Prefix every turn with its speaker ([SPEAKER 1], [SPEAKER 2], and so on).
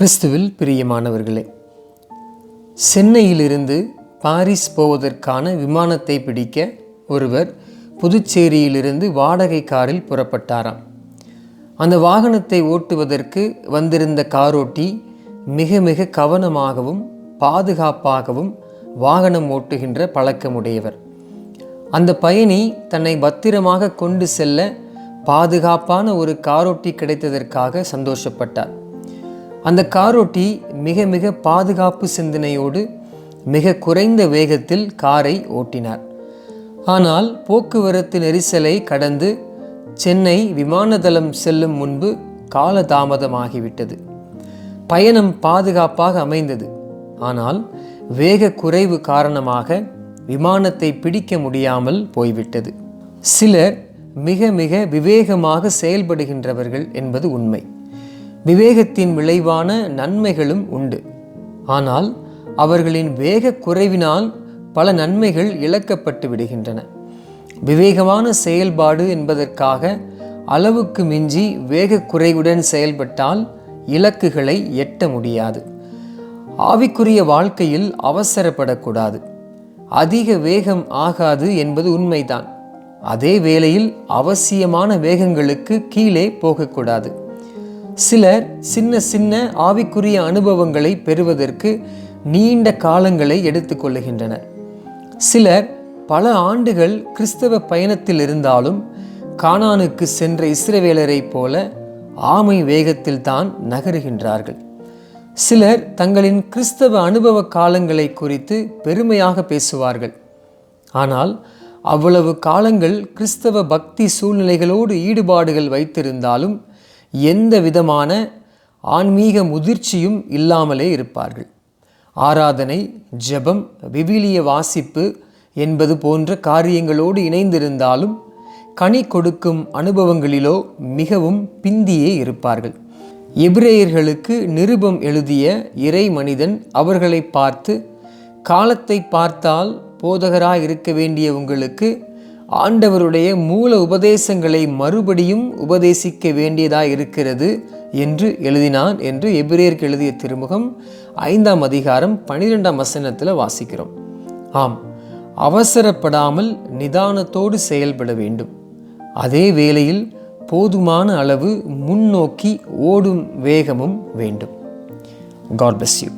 [SPEAKER 1] கிறிஸ்துவில் பிரியமானவர்களே சென்னையிலிருந்து பாரிஸ் போவதற்கான விமானத்தை பிடிக்க ஒருவர் புதுச்சேரியிலிருந்து வாடகை காரில் புறப்பட்டாராம். அந்த வாகனத்தை ஓட்டுவதற்கு வந்திருந்த காரோட்டி மிக மிக கவனமாகவும் பாதுகாப்பாகவும் வாகனம் ஓட்டுகின்ற பழக்கமுடையவர். அந்த பயணி தன்னை பத்திரமாக கொண்டு செல்ல பாதுகாப்பான ஒரு காரோட்டி கிடைத்ததற்காக சந்தோஷப்பட்டார். அந்த காரோட்டி மிக மிக பாதுகாப்பு சிந்தனையோடு மிக குறைந்த வேகத்தில் காரை ஓட்டினார். ஆனால் போக்குவரத்து நெரிசலை கடந்து சென்னை விமானதளம் செல்லும் முன்பு காலதாமதமாகிவிட்டது. பயணம் பாதுகாப்பாக அமைந்தது. ஆனால் வேக குறைவு காரணமாக விமானத்தை பிடிக்க முடியாமல் போய்விட்டது. சிலர் மிக மிக விவேகமாக செயல்படுகின்றவர்கள் என்பது உண்மை. விவேகத்தின் விளைவான நன்மைகளும் உண்டு. ஆனால் அவர்களின் வேக குறைவினால் பல நன்மைகள் இழக்கப்பட்டு விடுகின்றன. விவேகமான செயல்பாடு என்பதற்காக அளவுக்கு மிஞ்சி வேக குறைவுடன் செயல்பட்டால் இலக்குகளை எட்ட முடியாது. ஆவிக்குரிய வாழ்க்கையில் அவசரப்படக்கூடாது. அதிக வேகம் ஆகாது என்பது உண்மைதான். அதே வேளையில் அவசியமான வேகங்களுக்கு கீழே போகக்கூடாது. சிலர் சின்ன சின்ன ஆவிக்குரிய அனுபவங்களை பெறுவதற்கு நீண்ட காலங்களை எடுத்துக்கொள்ளுகின்றனர் சிலர் பல ஆண்டுகள் கிறிஸ்தவ பயணத்தில் இருந்தாலும் கானானுக்கு சென்ற இஸ்ரவேலரைப் போல ஆமை வேகத்தில் தான் நகருகின்றார்கள். சிலர் தங்களின் கிறிஸ்தவ அனுபவ காலங்களை குறித்து பெருமையாக பேசுவார்கள். ஆனால் அவ்வளவு காலங்கள் கிறிஸ்தவ பக்தி சூழ்நிலைகளோடு ஈடுபாடுகள் வைத்திருந்தாலும் எந்த விதமான ஆன்மீக முதிர்ச்சியும் இல்லாமலே இருப்பார்கள். ஆராதனை ஜெபம் விவிலிய வாசிப்பு என்பது போன்ற காரியங்களோடு இணைந்திருந்தாலும் கனி கொடுக்கும் அனுபவங்களிலோ மிகவும் பிந்தியே இருப்பார்கள். எபிரேயர்களுக்கு நிருபம் எழுதிய இறை மனிதன் அவர்களை பார்த்து காலத்தை பார்த்தால் போதகராக இருக்க வேண்டிய உங்களுக்கு ஆண்டவருடைய மூல உபதேசங்களை மறுபடியும் உபதேசிக்க வேண்டியதாக இருக்கிறது என்று எழுதினான் என்று எபிரேயருக்கு எழுதிய திருமுகம் ஐந்தாம் அதிகாரம் பனிரெண்டாம் வசனத்தில் வாசிக்கிறோம். ஆம் அவசரப்படாமல் நிதானத்தோடு செயல்பட வேண்டும். அதே வேளையில் போதுமான அளவு முன்னோக்கி ஓடும் வேகமும் வேண்டும். God bless you